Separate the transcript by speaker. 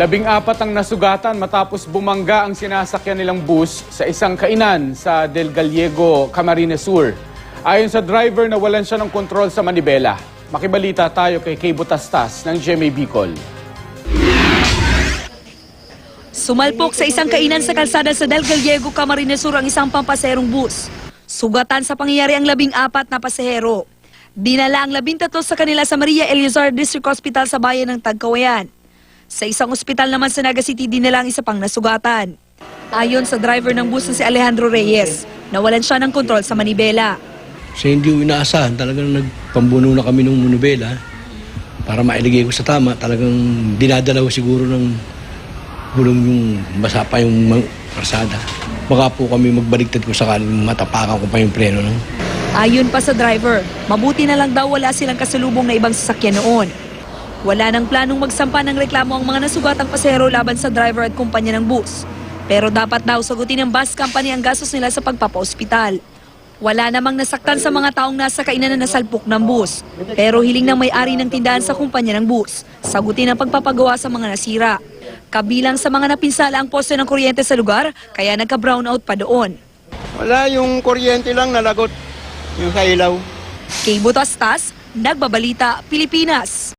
Speaker 1: Labing apat ang nasugatan matapos bumangga ang sinasakyan nilang bus sa isang kainan sa Del Gallego, Camarines Sur. Ayon sa driver, nawalan siya ng kontrol sa manibela. Makibalita tayo kay Kay Butastas ng GMA Bicol.
Speaker 2: Sumalpok sa isang kainan sa kalsada sa Del Gallego, Camarines Sur ang isang pampaserong bus. Sugatan sa pangyayari ang labing apat na pasahero. Dinala ang labing tatlo sa kanila sa Maria Eleazar District Hospital sa bayan ng Tagkawayan. Sa isang ospital naman sa Naga City, dinala ang isa pang nasugatan. Ayon sa driver ng bus na si Alejandro Reyes, nawalan siya ng kontrol sa manibela.
Speaker 3: Sa hindi ko inaasahan, talagang nagpambuno na kami ng monobela para mailigay ko sa tama. Talagang dinadalaw siguro ng gulong yung basa pa yung karsada. Baka po kami magbaligtad ko sakaling matapakan ko pa yung preno. No?
Speaker 2: Ayon pa sa driver, mabuti na lang daw wala silang kasalubong na ibang sasakyan noon. Wala nang planong magsampa ng reklamo ang mga nasugatang pasahero laban sa driver at kumpanya ng bus. Pero dapat daw sagutin ng bus company ang gastos nila sa pagpapa-ospital. Wala namang nasaktan sa mga taong nasa kainan na nasalpok ng bus. Pero hiling ng may-ari ng tindahan sa kumpanya ng bus, sagutin ang pagpapagawa sa mga nasira. Kabilang sa mga napinsala ang poste ng kuryente sa lugar, kaya nagka-brownout pa doon.
Speaker 4: Wala yung kuryente lang nalagot yung sa ilaw.
Speaker 2: Kay Butastas, Nagbabalita, Pilipinas.